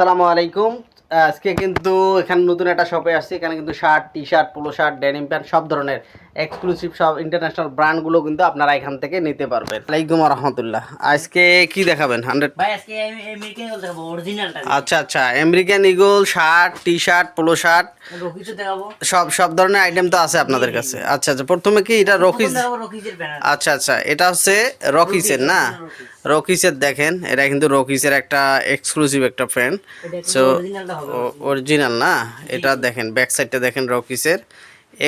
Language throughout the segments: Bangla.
আসসালামু আলাইকুম। আজকে কিন্তু এখানে নতুন একটা শপে আসছি। এখানে কিন্তু shirt T shirt polo shirt denim pant সব ধরনের এক্সক্লুসিভ সব ইন্টারন্যাশনাল ব্র্যান্ডগুলো কিন্তু আপনারা এখান থেকে নিতে পারবেন। আলাইকুম রহমতুল্লাহ আজকে কি দেখাবেন? হান্ড্রেড আচ্ছা আচ্ছা। American Eagle shirt T shirt polo shirt সব সব ধরনের আইটেম তো আছে আপনাদের কাছে। আচ্ছা আচ্ছা। প্রথমে কি এটা রকিজ আচ্ছা আচ্ছা। এটা হচ্ছে রকিসের না? রকিসের দেখেন। এটা কিন্তু রকিসের একটা এক্সক্লুসিভ একটা ফ্রেন্ড সো অরিজিনাল না? এটা দেখেন ব্যাক সাইডটা দেখেন রকিসের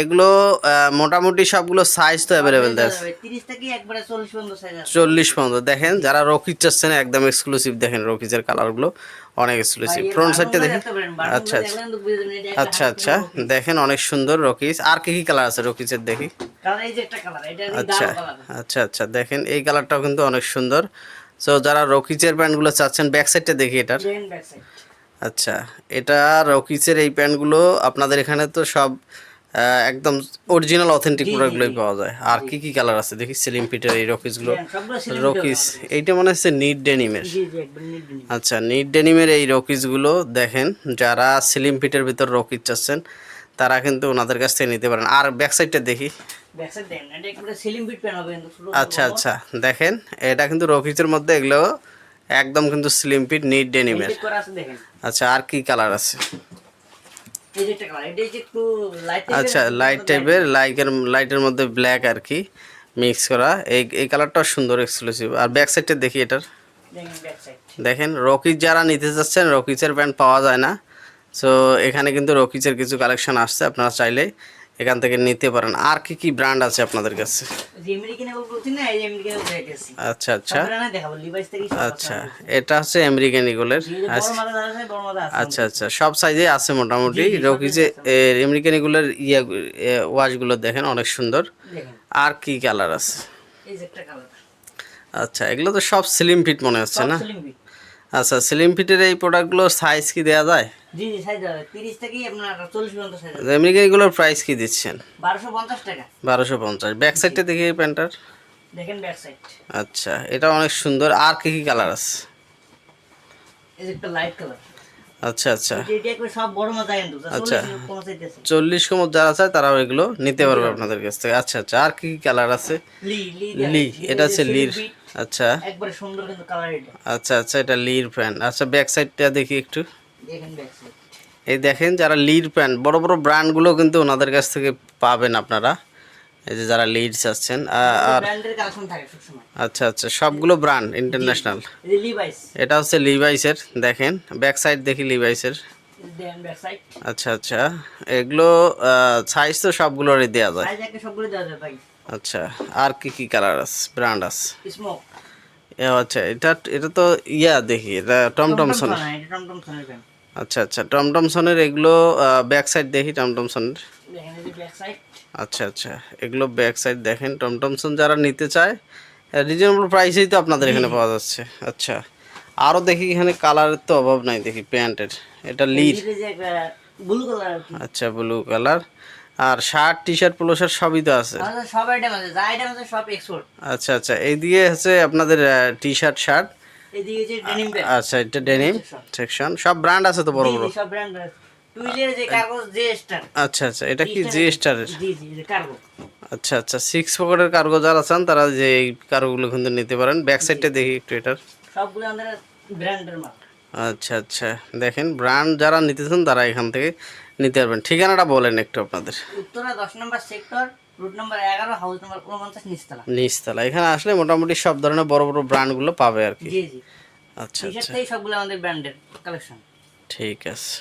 এগুলো মোটামুটি সবগুলো সাইজ তো অ্যাভেলেবেল আছে 30 থেকে একবারে 40 পর্যন্ত সাইজ আছে? চল্লিশ পর্যন্ত। দেখেন যারা রকিস চাচ্ছেন একদম এক্সক্লুসিভ দেখেন রকিসের কালারগুলো অনেক এক্সক্লুসিভ ফ্রন্ট সাইডটা দেখেন। আচ্ছা আচ্ছা। আচ্ছা আচ্ছা। দেখেন অনেক সুন্দর রকিজ আর কি কি কালার আছে রকিসের দেখি? আচ্ছা আচ্ছা আচ্ছা। দেখেন এই কালারটাও কিন্তু অনেক সুন্দর। সো যারা রকিচের প্যান্টগুলো চাচ্ছেন ব্যাক সাইডটা দেখি এটার। আচ্ছা এটা রকিচের এই প্যান্টগুলো আপনাদের এখানে তো সব একদম অরিজিনাল অথেন্টিক প্রোডাক্টগুলোই পাওয়া যায়। আর কি কি কালার আছে? দেখি সিলিম পিটের এই রকিসগুলো সবগুলো রকিস এইটা মনে হচ্ছে নিট ডেনিমের আচ্ছা নিট ডেনিমের এই রকিসগুলো দেখেন যারা সিলিম পিটের ভিতর রকিস চাচ্ছেন তারা কিন্তু ওনাদের কাছ থেকে নিতে পারেন। আর ব্যাক সাইডটা দেখি আচ্ছা আচ্ছা দেখেন এটা কিন্তু রকিসের মধ্যে এগুলো একদম কিন্তু স্লিম পিট নিট ডেনিমের আচ্ছা আর কি কালার আছে? আচ্ছা লাইট টাইপের লাইকের লাইটের মধ্যে ব্ল্যাক আর কি মিক্স করা। এই এই কালারটাও সুন্দর এক্সক্লুসিভ আর ব্যাক সাইডটা দেখি এটার। দেখেন রকিজ যারা নিতে চাচ্ছেন রকিজের প্যান্ট পাওয়া যায় না। সো এখানে কিন্তু রকিজের কিছু কালেকশন আসছে আপনারা চাইলে এখান থেকে নিতে পারেন। আর কি কি ব্র্যান্ড আছে আপনাদের কাছে? আচ্ছা আচ্ছা। আপনারা না দেখাবো লিভাইস থেকে আচ্ছা। এটা হচ্ছে আমেরিকান ইগলের আছে আচ্ছা আচ্ছা। সব সাইজে আছে মোটামুটি। রকি যে আমেরিকান ইগুলোর ইয়া ওয়াশগুলো দেখেন অনেক সুন্দর। আর কি কালার আছে? আচ্ছা এগুলো তো সব স্লিম ফিট মনে হচ্ছে না? আচ্ছা স্লিম ফিটের এই প্রোডাক্টগুলোর সাইজ কি দেওয়া যায়? জি জি সাইজ আছে 30 থেকে আপনার 40 পর্যন্ত সাইজ আছে আমেরিকান এগুলোর প্রাইস কি দিচ্ছেন? 1250 টাকা। ব্যাক সাইডটা দেখি এই প্যান্টার দেখেন ব্যাক সাইড আচ্ছা এটা অনেক সুন্দর। আর কি কি কালার আছে? এই একটা লাইট কালার আচ্ছা আচ্ছা। আচ্ছা। 40 কোন সাইজ আছে চল্লিশ কমত যারা চায় তারাও এগুলো নিতে পারবে আপনাদের কাছ থেকে। আচ্ছা আচ্ছা। আর কি কি কালার আছে? লি এটা হচ্ছে লির। আচ্ছা। আচ্ছা আচ্ছা এটা লির প্যান্ট। আচ্ছা ব্যাক সাইডটা দেখি একটু। এই দেখেন যারা লিড প্যান্ট বড় বড় ব্র্যান্ডগুলো কিন্তু ওনাদের কাছ থেকে পাবেন আপনারা। এই যে যারা লিডস আছেন আর আচ্ছা আচ্ছা সবগুলো ব্র্যান্ড ইন্টারন্যাশনাল এটা হচ্ছে লিভাইসের দেখেন ব্যাক সাইড দেখি লিভাইসের আচ্ছা আচ্ছা এগুলো সাইজ তো সবগুলোরই দেওয়া যায়। আচ্ছা আর কি কি কালার আছে ব্র্যান্ড আছে? আচ্ছা এটা এটা তো ইয়া দেখি এটা টমটম প্যান্ট আচ্ছা আচ্ছা। টমটমসনের এগুলো ব্যাক সাইড দেখি টমটমসনের দেখেন এই ব্যাক সাইড আচ্ছা আচ্ছা। এগুলো ব্যাক সাইড দেখেন টমটমসন যারা নিতে চায় রিজনেবল প্রাইসেই তো আপনাদের এখানে পাওয়া যাচ্ছে। আচ্ছা। আরও দেখি এখানে কালারের তো অভাব নাই দেখি প্যান্টের। এটা লিড এই যে একটা ব্লু কালার আচ্ছা ব্লু কালার আর shirt T shirt polo shirt সবই তো আছে? আমাদের সব আইটেম আছে যা আইটেম আছে সব এক্সপোর্ট আচ্ছা আচ্ছা। এইদিকে হচ্ছে আপনাদের টি শার্ট শার্ট এদিকে যে ডেনিম আচ্ছা এটা ডেনিম সেকশন সব ব্র্যান্ড আছে তো বড় বড়? সব ব্র্যান্ড আছে। টুইলের যে কাগজ যে স্টার আচ্ছা আচ্ছা এটা কি জি জি জি কার্গো আচ্ছা আচ্ছা সিক্স পকেটের কার্গো যারা চান তারা যে এই কার্গোগুলো কিন্তু নিতে পারেন। ব্যাক সাইডটা দেখি একটু এটার। সবগুলো আমাদের ব্র্যান্ডের মাল। আচ্ছা আচ্ছা দেখেন ব্র্যান্ড যারা নিতে চান তারা এখান থেকে নিতে পারবেন। ঠিকানাটা বলেন একটু আপনাদের। উত্তরা দশ নম্বর সেক্টর রুট নাম্বার এগারো হাউস নম্বর উনপঞ্চাশ নিচতলা। নিচতলা। এখানে আসলে মোটামুটি সব ধরনের বড় বড় ব্র্যান্ডগুলো পাবে আর কি। জি জি। আচ্ছা আচ্ছা। সবগুলো আমাদের ব্র্যান্ডের কালেকশন ঠিক আছে।